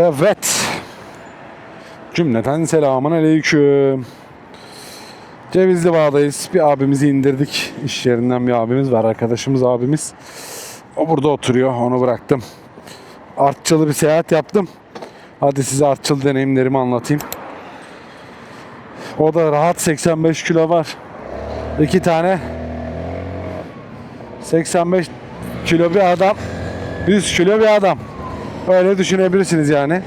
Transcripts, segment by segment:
Evet. Cümleten selamun aleyküm. Cevizli Bağ'dayız. Bir abimizi indirdik. İş yerinden bir abimiz var. Arkadaşımız abimiz. O burada oturuyor. Onu bıraktım. Artçılı bir seyahat yaptım. Hadi size artçıl deneyimlerimi anlatayım. O da rahat 85 kilo var. İki tane 85 kilo bir adam 100 kilo bir adam. Öyle düşünebilirsiniz yani.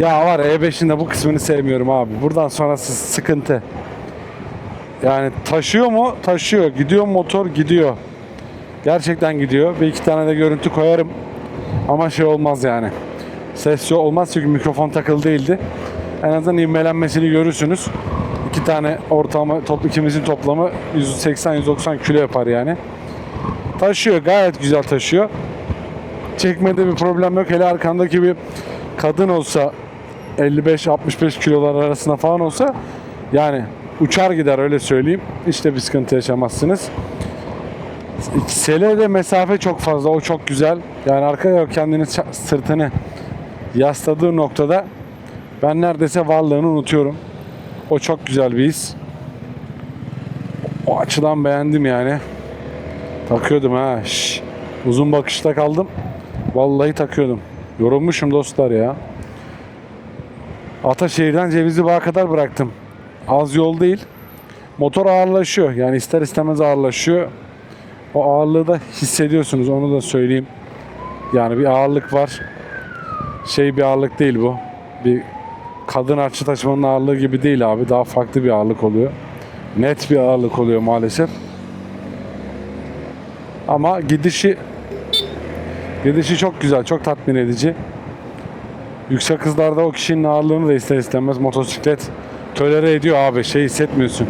Ya var ya, E5'in de bu kısmını sevmiyorum abi. Buradan sonrası sıkıntı. Yani taşıyor mu? Taşıyor. Gidiyor motor? Gidiyor. Gerçekten gidiyor. Bir iki tane de görüntü koyarım. Ama şey olmaz yani. Ses yok olmaz çünkü mikrofon takılı değildi. En azından ivmelenmesini görürsünüz. İki tane ortalama top ikimizin toplamı 180-190 kilo yapar yani. Taşıyor gayet güzel taşıyor. Çekmede bir problem yok. Hele arkandaki bir kadın olsa 55-65 kilolar arasında falan olsa yani uçar gider öyle söyleyeyim. İşte bir sıkıntı yaşamazsınız. Sele de mesafe çok fazla. O çok güzel. Yani arkaya kendini sırtını yasladığı noktada ben neredeyse varlığını unutuyorum. O çok güzel bir his. O açıdan beğendim yani. Takıyordum ha. Şş. Uzun bakışta kaldım. Vallahi takıyordum. Yorulmuşum dostlar ya. Ataşehir'den Cevizli Bağ'a kadar bıraktım. Az yol değil. Motor ağırlaşıyor. Yani ister istemez ağırlaşıyor. O ağırlığı da hissediyorsunuz. Onu da söyleyeyim. Yani bir ağırlık var. Şey bir ağırlık değil bu. Bir kadın artçı taşımanın ağırlığı gibi değil abi. Daha farklı bir ağırlık oluyor. Net bir ağırlık oluyor maalesef. Ama gidişi gidişi çok güzel, çok tatmin edici. Yüksek hızlarda o kişinin ağırlığını da ister istemez motosiklet tölere ediyor abi. Şey hissetmiyorsun.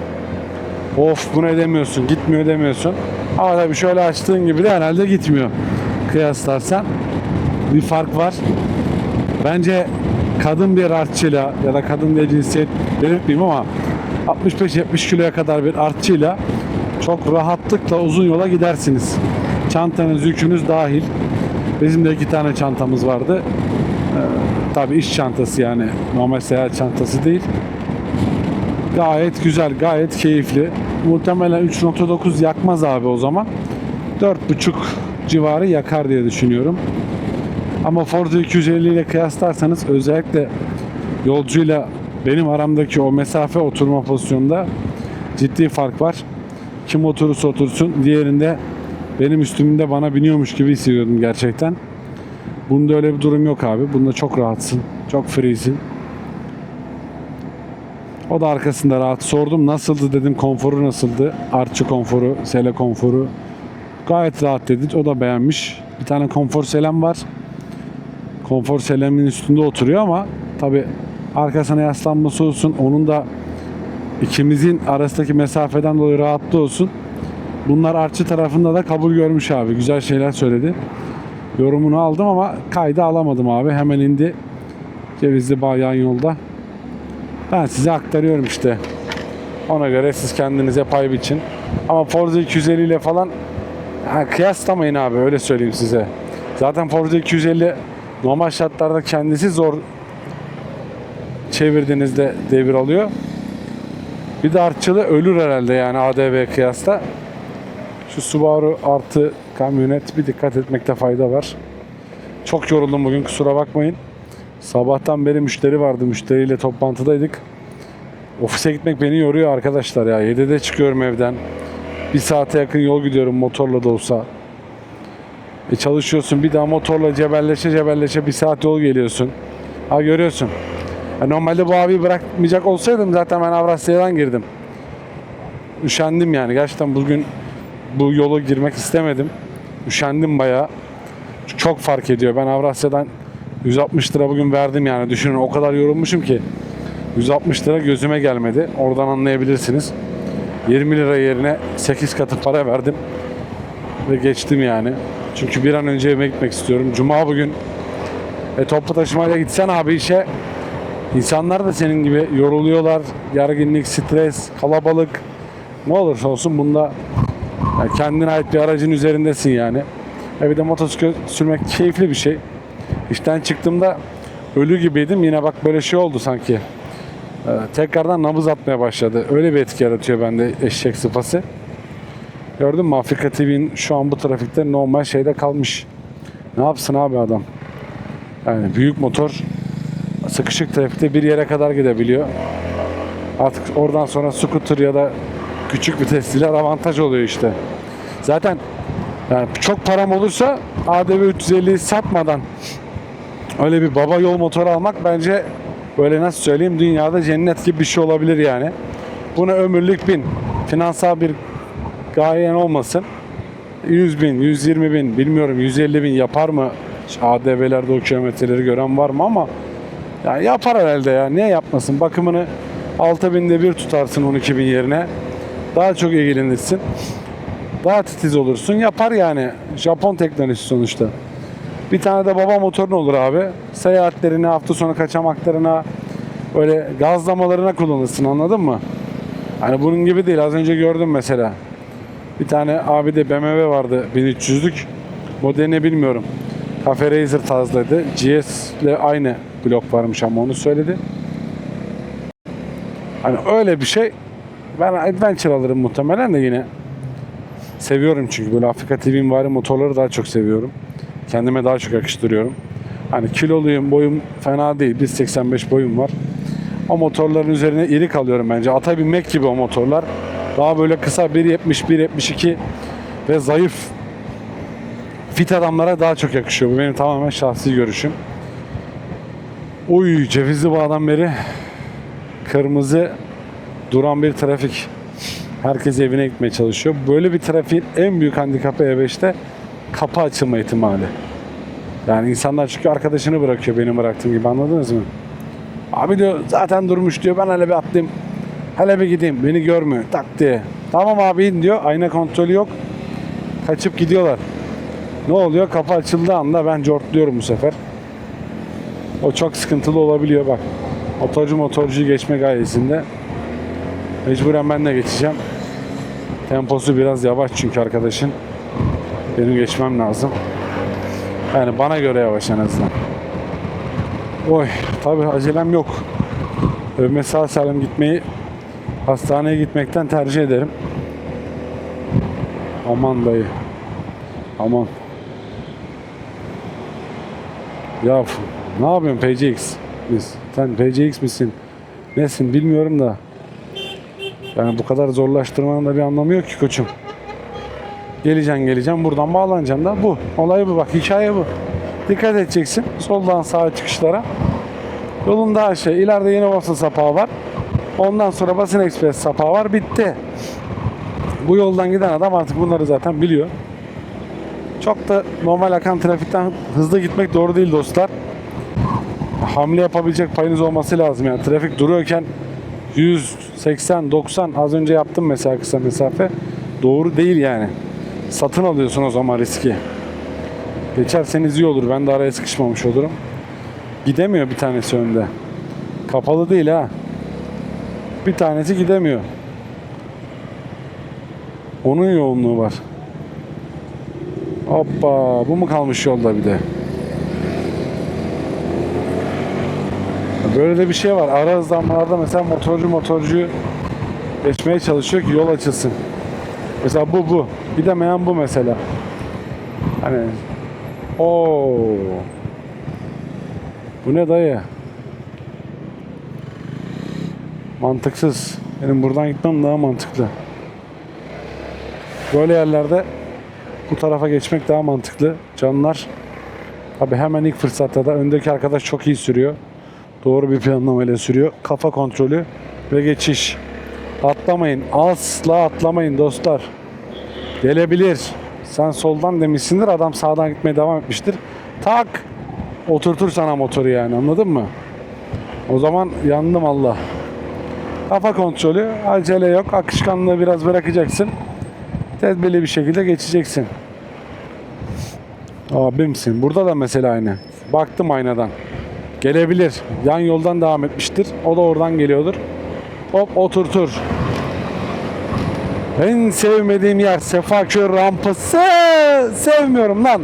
Of bu ne demiyorsun, gitmiyor demiyorsun. Ama tabii şöyle açtığın gibi de herhalde gitmiyor. Kıyaslarsan bir fark var. Bence kadın bir artçıyla ya da kadın diye cinsiyet belirtmeyeyim ama 65-70 kiloya kadar bir artçıyla çok rahatlıkla uzun yola gidersiniz. Çantanız, yükünüz dahil. Bizim de iki tane çantamız vardı. Ee, tabii iş çantası yani normal seyahat çantası değil. Gayet güzel, gayet keyifli. Muhtemelen 3.9 yakmaz abi o zaman. 4.5 civarı yakar diye düşünüyorum. Ama Forza 250 ile kıyaslarsanız özellikle yolcuyla benim aramdaki o mesafe oturma pozisyonunda ciddi fark var. Kim oturursa otursun diğerinde benim üstümde bana biniyormuş gibi hissediyordum gerçekten. Bunda öyle bir durum yok abi. Bunda çok rahatsın. Çok freesin. O da arkasında rahat. Sordum nasıldı dedim. Konforu nasıldı? Artçı konforu, sele konforu. Gayet rahat dedi. O da beğenmiş. Bir tane konfor selem var. Konfor selemin üstünde oturuyor ama tabi arkasına yaslanması olsun. Onun da ikimizin arasındaki mesafeden dolayı rahatlığı olsun. Bunlar artçı tarafında da kabul görmüş abi. Güzel şeyler söyledi. Yorumunu aldım ama kayda alamadım abi. Hemen indi. Cevizli Bağ yan yolda. Ben size aktarıyorum işte. Ona göre siz kendinize pay biçin. Ama Forza 250 ile falan ha, kıyaslamayın abi öyle söyleyeyim size. Zaten Forza 250 normal şartlarda kendisi zor çevirdiğinizde devir alıyor. Bir de artçılı ölür herhalde yani ADV kıyasla. Şu Subaru artı kamyonet bir dikkat etmekte fayda var. Çok yoruldum bugün kusura bakmayın. Sabahtan beri müşteri vardı. Müşteriyle toplantıdaydık. Ofise gitmek beni yoruyor arkadaşlar ya. 7'de çıkıyorum evden. Bir saate yakın yol gidiyorum motorla da olsa. E çalışıyorsun bir daha motorla cebelleşe cebelleşe bir saat yol geliyorsun. Ha görüyorsun. Ya normalde bu abiyi bırakmayacak olsaydım zaten ben Avrasya'dan girdim. Üşendim yani. Gerçekten bugün bu yola girmek istemedim. Üşendim bayağı. Çok fark ediyor. Ben Avrasya'dan 160 lira bugün verdim yani. Düşünün o kadar yorulmuşum ki. 160 lira gözüme gelmedi. Oradan anlayabilirsiniz. 20 lira yerine 8 katı para verdim. Ve geçtim yani. Çünkü bir an önce evime gitmek istiyorum. Cuma bugün. E toplu taşımayla gitsen abi işe. İnsanlar da senin gibi yoruluyorlar. Gerginlik, stres, kalabalık. Ne olursa olsun bunda yani kendine ait bir aracın üzerindesin yani. E bir de motosiklet sürmek keyifli bir şey. İşten çıktığımda ölü gibiydim. Yine bak böyle şey oldu sanki. Ee, tekrardan nabız atmaya başladı. Öyle bir etki yaratıyor bende eşek sıpası. Gördün mü Afrika TV'nin şu an bu trafikte normal şeyde kalmış. Ne yapsın abi adam? Yani büyük motor sıkışık trafikte bir yere kadar gidebiliyor. Artık oradan sonra scooter ya da küçük vitesliler avantaj oluyor işte. Zaten yani çok param olursa ADV 350'yi satmadan öyle bir baba yol motoru almak bence böyle nasıl söyleyeyim dünyada cennet gibi bir şey olabilir yani. Buna ömürlük bin. Finansal bir gayen olmasın. 100 bin, 120 bin, bilmiyorum 150 bin yapar mı? ADV'lerde o kilometreleri gören var mı ama yani yapar herhalde ya. Niye yapmasın? Bakımını 6000'de bir tutarsın 12 bin yerine. Daha çok ilgilenirsin. Daha titiz olursun. Yapar yani. Japon teknolojisi sonuçta. Bir tane de baba motorun olur abi. Seyahatlerine, hafta sonu kaçamaklarına, öyle gazlamalarına kullanırsın anladın mı? Hani bunun gibi değil. Az önce gördüm mesela. Bir tane abi de BMW vardı 1300'lük. Modelini bilmiyorum. Cafe Racer tarzıydı. GS ile aynı blok varmış ama onu söyledi. Hani öyle bir şey. Ben Adventure alırım muhtemelen de yine. Seviyorum çünkü böyle Afrika TV'nin vari motorları daha çok seviyorum. Kendime daha çok yakıştırıyorum. Hani kiloluyum, boyum fena değil. 1.85 boyum var. O motorların üzerine iri kalıyorum bence. Ata binmek gibi o motorlar. Daha böyle kısa 1.70, 1.72 ve zayıf fit adamlara daha çok yakışıyor. Bu benim tamamen şahsi görüşüm. Uy Cevizli Bağ'dan beri kırmızı duran bir trafik. Herkes evine gitmeye çalışıyor. Böyle bir trafiğin en büyük handikapı E5'te kapı açılma ihtimali. Yani insanlar çünkü arkadaşını bırakıyor benim bıraktığım gibi anladınız mı? Abi diyor zaten durmuş diyor ben hele bir atlayayım. Hele bir gideyim beni görmüyor tak diye. Tamam abi in diyor ayna kontrolü yok. Kaçıp gidiyorlar. Ne oluyor? Kapı açıldığı anda ben cortluyorum bu sefer. O çok sıkıntılı olabiliyor bak. Motorcu motorcuyu geçme gayesinde. Mecburen ben de geçeceğim. Temposu biraz yavaş çünkü arkadaşın. Benim geçmem lazım. Yani bana göre yavaş en azından. Oy tabi acelem yok. Övme sağ salim gitmeyi hastaneye gitmekten tercih ederim. Aman dayı. Aman. Ya ne yapıyorsun PCX? Biz. Sen PCX misin? Nesin bilmiyorum da. Yani bu kadar zorlaştırmanın da bir anlamı yok ki koçum. Geleceksin geleceksin buradan bağlanacaksın da bu. Olay bu bak hikaye bu. Dikkat edeceksin soldan sağa çıkışlara. Yolun daha şey ileride yeni Waffle sapağı var. Ondan sonra Basın Express sapağı var bitti. Bu yoldan giden adam artık bunları zaten biliyor. Çok da normal akan trafikten hızlı gitmek doğru değil dostlar. Hamle yapabilecek payınız olması lazım yani. Trafik duruyorken 100, 80, 90 az önce yaptım mesela kısa mesafe. Doğru değil yani. Satın alıyorsun o zaman riski. Geçerseniz iyi olur. Ben de araya sıkışmamış olurum. Gidemiyor bir tanesi önde. Kapalı değil ha. Bir tanesi gidemiyor. Onun yoğunluğu var. Hoppa bu mu kalmış yolda bir de? Böyle de bir şey var. Ara zamanlarda mesela motorcu motorcuyu geçmeye çalışıyor ki yol açılsın. Mesela bu bu. Gidemeyen bu mesela. Hani o Bu ne dayı? Mantıksız. Benim buradan gitmem daha mantıklı. Böyle yerlerde bu tarafa geçmek daha mantıklı. Canlar. Abi hemen ilk fırsatta da öndeki arkadaş çok iyi sürüyor. Doğru bir planlamayla sürüyor. Kafa kontrolü ve geçiş. Atlamayın. Asla atlamayın dostlar. Gelebilir. Sen soldan demişsindir. Adam sağdan gitmeye devam etmiştir. Tak. Oturtur sana motoru yani anladın mı? O zaman yandım Allah. Kafa kontrolü. Acele yok. Akışkanlığı biraz bırakacaksın. Tedbirli bir şekilde geçeceksin. Abimsin. Burada da mesela aynı. Baktım aynadan. Gelebilir. Yan yoldan devam etmiştir. O da oradan geliyordur. Hop oturtur. En sevmediğim yer Sefaköy rampası. Sevmiyorum lan.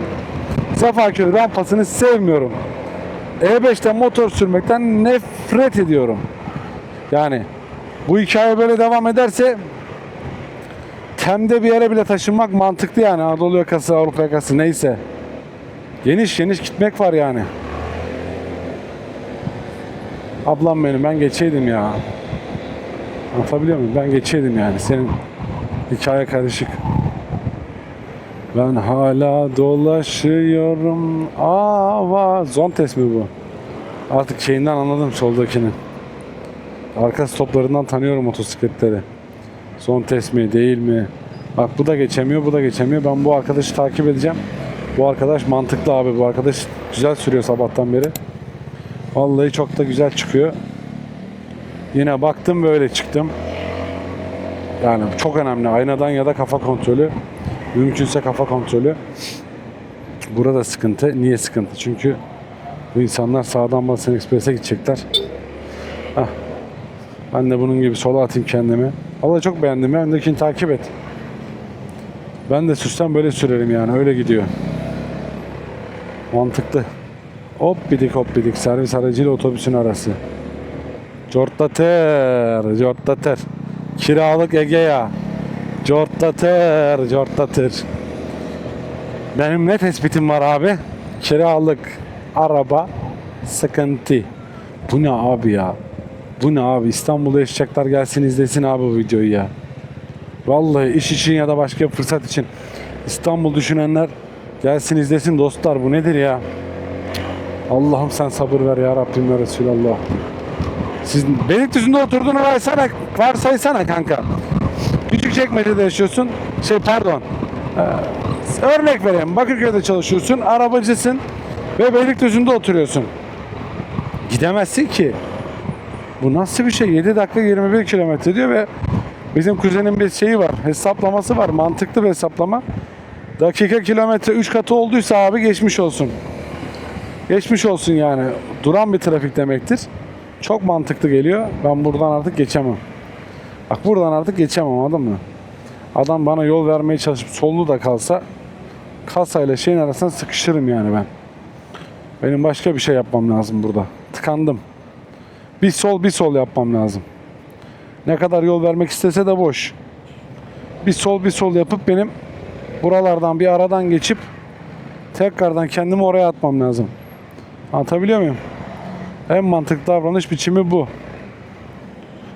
Sefaköy rampasını sevmiyorum. E5'te motor sürmekten nefret ediyorum. Yani bu hikaye böyle devam ederse Tem'de bir yere bile taşınmak mantıklı yani. Anadolu yakası, Avrupa yakası neyse. Geniş geniş gitmek var yani. Ablam benim ben geçeydim ya. Anlatabiliyor muyum? Ben geçeydim yani. Senin hikaye karışık. Ben hala dolaşıyorum. Ava. Zontes mi bu? Artık şeyinden anladım soldakinin. Arka stoplarından tanıyorum motosikletleri. Zontes mi değil mi? Bak bu da geçemiyor, bu da geçemiyor. Ben bu arkadaşı takip edeceğim. Bu arkadaş mantıklı abi. Bu arkadaş güzel sürüyor sabahtan beri. Vallahi çok da güzel çıkıyor. Yine baktım böyle çıktım. Yani çok önemli. Aynadan ya da kafa kontrolü. Mümkünse kafa kontrolü. Burada sıkıntı. Niye sıkıntı? Çünkü bu insanlar sağdan Basın Ekspres'e gidecekler. Hah. Ben de bunun gibi sola atayım kendimi. Vallahi çok beğendim. Öndekini takip et. Ben de sürsem böyle sürerim yani. Öyle gidiyor. Mantıklı. Hop bidik hop bidik. Servis aracıyla otobüsün arası. Cortlatır. Cortlatır. Kiralık Egea. Cortlatır. Cortlatır. Benim ne tespitim var abi? Kiralık araba sıkıntı. Bu ne abi ya? Bu ne abi? İstanbul'da yaşayacaklar gelsin izlesin abi bu videoyu ya. Vallahi iş için ya da başka bir fırsat için İstanbul düşünenler gelsin izlesin dostlar. Bu nedir ya? Allah'ım sen sabır ver ya Rabbim ya Resulallah. Siz Beylikdüzü'nde oturduğunu varsana, varsaysana kanka. Küçükçekmece'de yaşıyorsun. Şey pardon. Ee, örnek vereyim. Bakırköy'de çalışıyorsun. Arabacısın. Ve Beylikdüzü'nde oturuyorsun. Gidemezsin ki. Bu nasıl bir şey? 7 dakika 21 kilometre diyor ve bizim kuzenin bir şeyi var. Hesaplaması var. Mantıklı bir hesaplama. Dakika kilometre 3 katı olduysa abi geçmiş olsun. Geçmiş olsun yani. Duran bir trafik demektir. Çok mantıklı geliyor. Ben buradan artık geçemem. Bak buradan artık geçemem anladın mı? Adam bana yol vermeye çalışıp sollu da kalsa kasayla şeyin arasına sıkışırım yani ben. Benim başka bir şey yapmam lazım burada. Tıkandım. Bir sol bir sol yapmam lazım. Ne kadar yol vermek istese de boş. Bir sol bir sol yapıp benim buralardan bir aradan geçip tekrardan kendimi oraya atmam lazım. Anlatabiliyor muyum? En mantıklı davranış biçimi bu.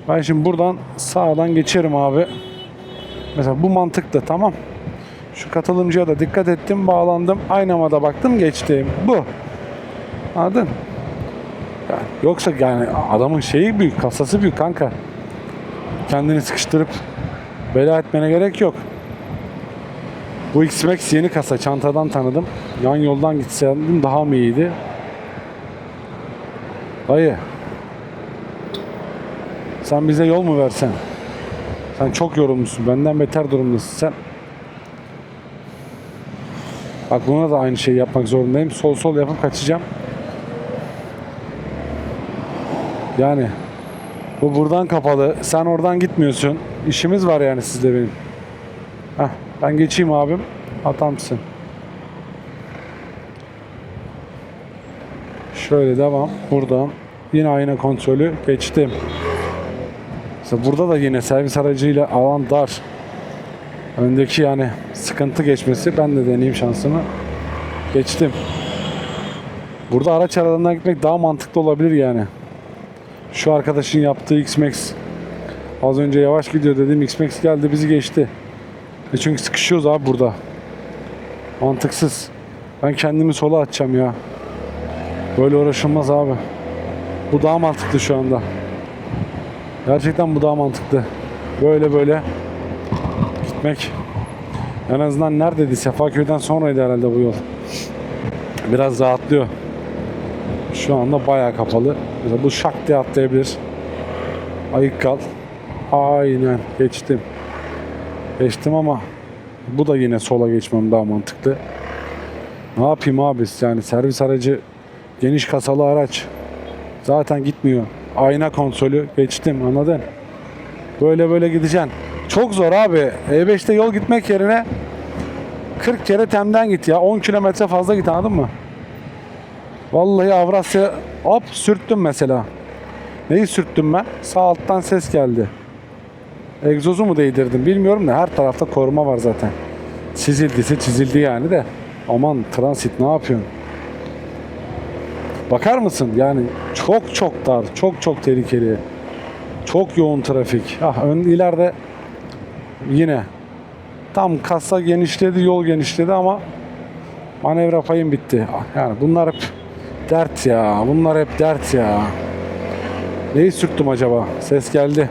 Ben şimdi buradan sağdan geçerim abi. Mesela bu mantıklı tamam. Şu katılımcıya da dikkat ettim, bağlandım. Aynama da baktım, geçtim. Bu. Anladın? Yani yoksa yani adamın şeyi büyük, kasası büyük kanka. Kendini sıkıştırıp bela etmene gerek yok. Bu X-Max yeni kasa, çantadan tanıdım. Yan yoldan gitseydim daha mı iyiydi? Dayı. Sen bize yol mu versen? Sen çok yorulmuşsun. Benden beter durumdasın sen. Bak buna da aynı şeyi yapmak zorundayım. Sol sol yapıp kaçacağım. Yani bu buradan kapalı. Sen oradan gitmiyorsun. İşimiz var yani sizde benim. Heh, ben geçeyim abim. Atamsın. Şöyle devam. Buradan. Yine ayna kontrolü. Geçtim. Mesela burada da yine servis aracıyla alan dar. Öndeki yani sıkıntı geçmesi. Ben de deneyeyim şansımı. Geçtim. Burada araç aralarından gitmek daha mantıklı olabilir yani. Şu arkadaşın yaptığı X-Max. Az önce yavaş gidiyor dedim X-Max geldi bizi geçti. E çünkü sıkışıyoruz abi burada. Mantıksız. Ben kendimi sola atacağım ya. Böyle uğraşılmaz abi. Bu daha mantıklı şu anda. Gerçekten bu daha mantıklı. Böyle böyle gitmek. En azından neredeydi? Sefaköy'den sonraydı herhalde bu yol. Biraz rahatlıyor. Şu anda bayağı kapalı. Mesela bu şak diye atlayabilir. Ayık kal. Aynen geçtim. Geçtim ama bu da yine sola geçmem daha mantıklı. Ne yapayım abi yani servis aracı geniş kasalı araç. Zaten gitmiyor. Ayna kontrolü geçtim anladın? Böyle böyle gideceksin. Çok zor abi. E5'te yol gitmek yerine 40 kere temden git ya. 10 kilometre fazla git anladın mı? Vallahi Avrasya hop sürttüm mesela. Neyi sürttüm ben? Sağ alttan ses geldi. Egzozu mu değdirdim bilmiyorum da her tarafta koruma var zaten. Çizildiyse çizildi yani de. Aman transit ne yapıyorsun? Bakar mısın? Yani çok çok dar, çok çok tehlikeli. Çok yoğun trafik. Ah ön ileride yine tam kasa genişledi, yol genişledi ama manevra payım bitti. Ah, Yani bunlar hep dert ya. Bunlar hep dert ya. Neyi sürttüm acaba? Ses geldi.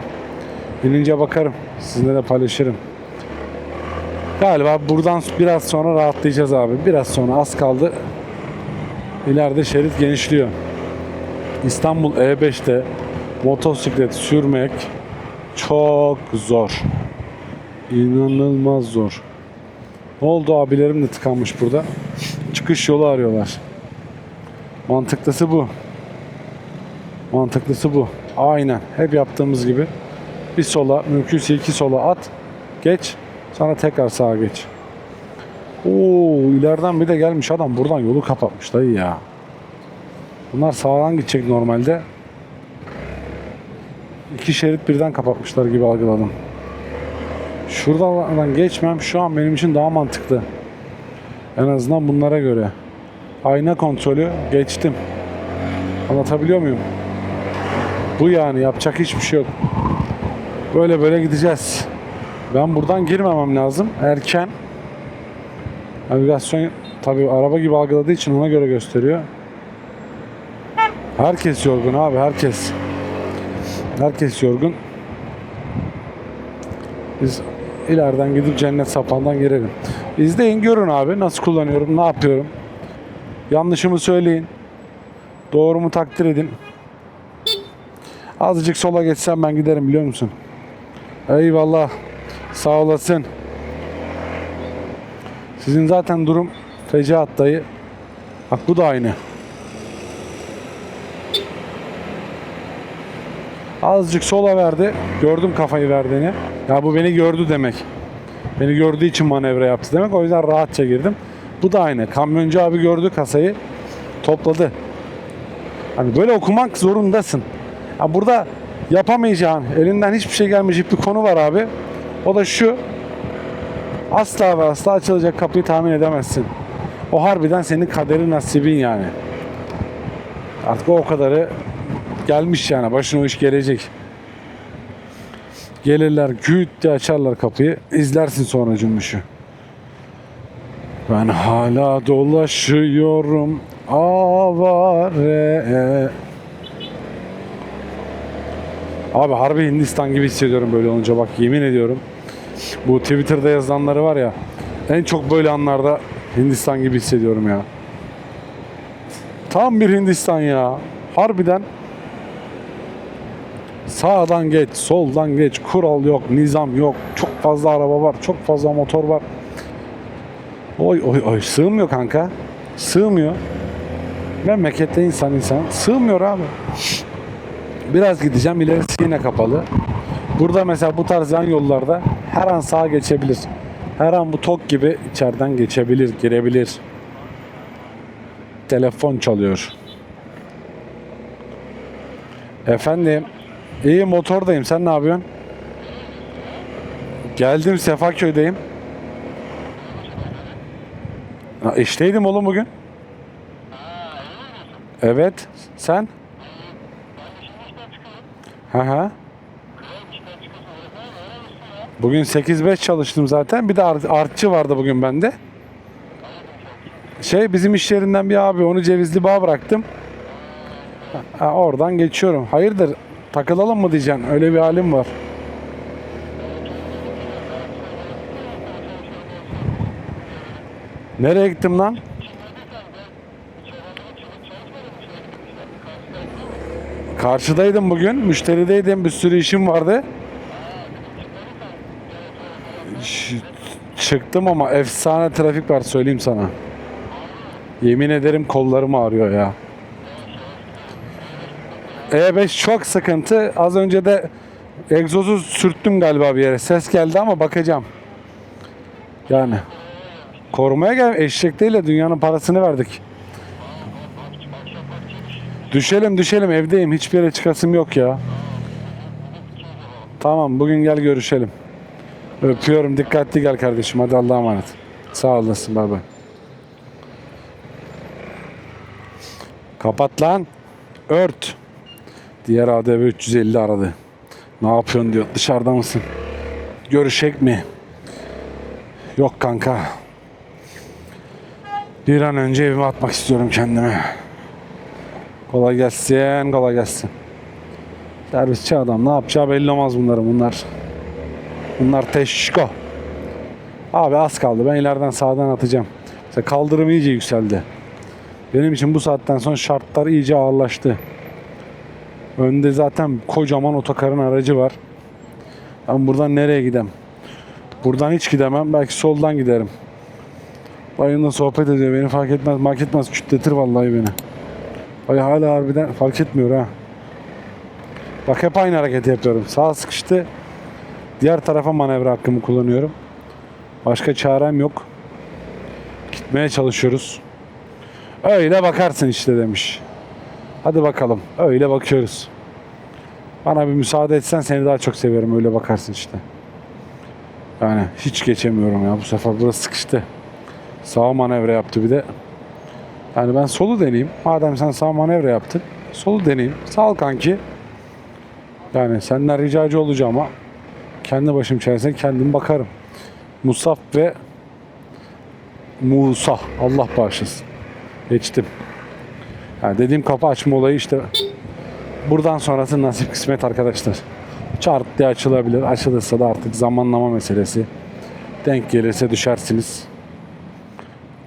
İnince bakarım. Sizinle de paylaşırım. Galiba buradan biraz sonra rahatlayacağız abi. Biraz sonra az kaldı. İleride şerit genişliyor. İstanbul E5'te motosiklet sürmek çok zor. İnanılmaz zor. Ne oldu abilerim de tıkanmış burada. Çıkış yolu arıyorlar. Mantıklısı bu. Mantıklısı bu. Aynen. Hep yaptığımız gibi. Bir sola, mümkünse iki sola at. Geç. Sonra tekrar sağa geç. Oo, ileriden bir de gelmiş adam buradan yolu kapatmış dayı ya. Bunlar sağdan gidecek normalde. İki şerit birden kapatmışlar gibi algıladım. Şuradan geçmem şu an benim için daha mantıklı. En azından bunlara göre. Ayna kontrolü geçtim. Anlatabiliyor muyum? Bu yani yapacak hiçbir şey yok. Böyle böyle gideceğiz. Ben buradan girmemem lazım. Erken. Navigasyon tabii araba gibi algıladığı için ona göre gösteriyor. Herkes yorgun abi herkes. Herkes yorgun. Biz ileriden gidip cennet sapandan girelim. İzleyin görün abi nasıl kullanıyorum, ne yapıyorum. Yanlışımı söyleyin. Doğrumu takdir edin. Azıcık sola geçsem ben giderim biliyor musun? Eyvallah. Sağ olasın. Sizin zaten durum fecaat dayı. Bak bu da aynı. Azıcık sola verdi. Gördüm kafayı verdiğini. Ya bu beni gördü demek. Beni gördüğü için manevra yaptı demek. O yüzden rahatça girdim. Bu da aynı. Kamyoncu abi gördü kasayı. Topladı. Hani böyle okumak zorundasın. Ya burada yapamayacağın, elinden hiçbir şey gelmeyecek bir konu var abi. O da şu. Asla ve asla açılacak kapıyı tahmin edemezsin. O harbiden senin kaderin nasibin yani. Artık o kadarı gelmiş yani. Başına o iş gelecek. Gelirler güt diye açarlar kapıyı. izlersin sonra cümbüşü. Ben hala dolaşıyorum avare. Abi harbi Hindistan gibi hissediyorum böyle olunca bak yemin ediyorum. Bu Twitter'da yazılanları var ya en çok böyle anlarda Hindistan gibi hissediyorum ya. Tam bir Hindistan ya. Harbiden sağdan geç, soldan geç, kural yok, nizam yok. Çok fazla araba var, çok fazla motor var. Oy oy oy sığmıyor kanka. Sığmıyor. Memlekette insan insan sığmıyor abi. Biraz gideceğim ilerisi yine kapalı. Burada mesela bu tarz yan yollarda her an sağa geçebilir. Her an bu tok gibi içeriden geçebilir, girebilir. Telefon çalıyor. Efendim, iyi motordayım. Sen ne yapıyorsun? Geldim Sefaköy'deyim. Ha, işteydim oğlum bugün. Evet. Sen? Hı hı. Bugün 8-5 çalıştım zaten. Bir de art- artçı vardı bugün bende. Şey bizim iş yerinden bir abi onu Cevizli Bağ bıraktım. Ha, oradan geçiyorum. Hayırdır takılalım mı diyeceksin. Öyle bir halim var. Nereye gittim lan? Karşıdaydım bugün. Müşterideydim. Bir sürü işim vardı. Çıktım ama efsane trafik var söyleyeyim sana. Yemin ederim kollarım ağrıyor ya. E5 çok sıkıntı. Az önce de egzozu sürttüm galiba bir yere. Ses geldi ama bakacağım. Yani korumaya gel eşek değil de dünyanın parasını verdik. Düşelim düşelim evdeyim. Hiçbir yere çıkasım yok ya. Tamam bugün gel görüşelim. Öpüyorum. Dikkatli gel kardeşim. Hadi Allah'a emanet. Sağ olasın. Bay bay. Kapat lan. Ört. Diğer ADV 350 aradı. Ne yapıyorsun diyor. Dışarıda mısın? Görüşecek mi? Yok kanka. Bir an önce evime atmak istiyorum kendime. Kolay gelsin, kolay gelsin. Servisçi adam ne yapacağı belli olmaz bunların bunlar. Bunlar teşko. Abi az kaldı. Ben ileriden sağdan atacağım. Mesela kaldırım iyice yükseldi. Benim için bu saatten sonra şartlar iyice ağırlaştı. Önde zaten kocaman otokarın aracı var. Ben buradan nereye gidem? Buradan hiç gidemem. Belki soldan giderim. Bayınla sohbet ediyor. Beni fark etmez. Fark etmez. Kütletir vallahi beni. Ay hala harbiden fark etmiyor ha. Bak hep aynı hareketi yapıyorum. Sağ sıkıştı. Diğer tarafa manevra hakkımı kullanıyorum. Başka çarem yok. Gitmeye çalışıyoruz. Öyle bakarsın işte demiş. Hadi bakalım. Öyle bakıyoruz. Bana bir müsaade etsen seni daha çok seviyorum. Öyle bakarsın işte. Yani hiç geçemiyorum ya bu sefer. Burası sıkıştı. Sağ manevra yaptı bir de. Yani ben solu deneyeyim. Madem sen sağ manevra yaptın. Solu deneyeyim. Sağ ol kanki. Yani senden ricacı olacağım ama kendi başım çaresine kendim bakarım. Musaf ve Musa. Allah bağışlasın. Geçtim. Yani dediğim kapı açma olayı işte buradan sonrası nasip kısmet arkadaşlar. Çarp diye açılabilir. Açılırsa da artık zamanlama meselesi. Denk gelirse düşersiniz.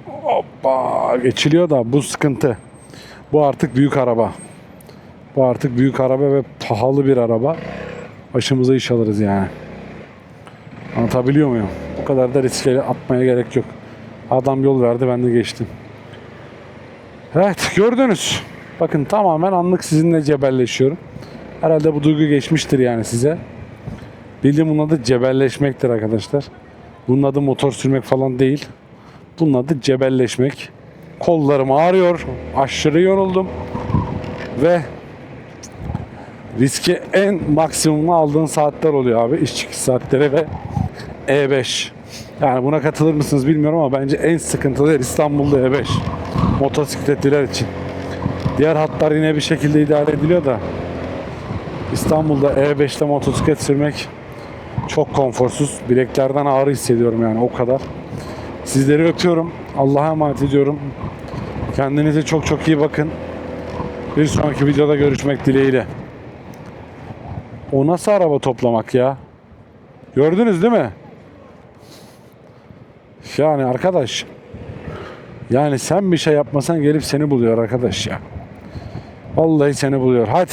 Hoppa geçiliyor da bu sıkıntı. Bu artık büyük araba. Bu artık büyük araba ve pahalı bir araba. Başımıza iş alırız yani. Anlatabiliyor muyum? Bu kadar da riske atmaya gerek yok. Adam yol verdi ben de geçtim. Evet gördünüz. Bakın tamamen anlık sizinle cebelleşiyorum. Herhalde bu duygu geçmiştir yani size. Bildiğim bunun adı cebelleşmektir arkadaşlar. Bunun adı motor sürmek falan değil. Bunun adı cebelleşmek. Kollarım ağrıyor. Aşırı yoruldum. Ve riski en maksimumunu aldığın saatler oluyor abi. İş çıkış saatleri ve E5. Yani buna katılır mısınız bilmiyorum ama bence en sıkıntılı yer İstanbul'da E5. Motosikletliler için. Diğer hatlar yine bir şekilde idare ediliyor da İstanbul'da E5'te motosiklet sürmek çok konforsuz. Bileklerden ağrı hissediyorum yani o kadar. Sizleri öpüyorum. Allah'a emanet ediyorum. Kendinize çok çok iyi bakın. Bir sonraki videoda görüşmek dileğiyle. O nasıl araba toplamak ya? Gördünüz değil mi? Yani arkadaş. Yani sen bir şey yapmasan gelip seni buluyor arkadaş ya. Vallahi seni buluyor. Hadi.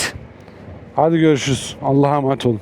Hadi görüşürüz. Allah'a emanet olun.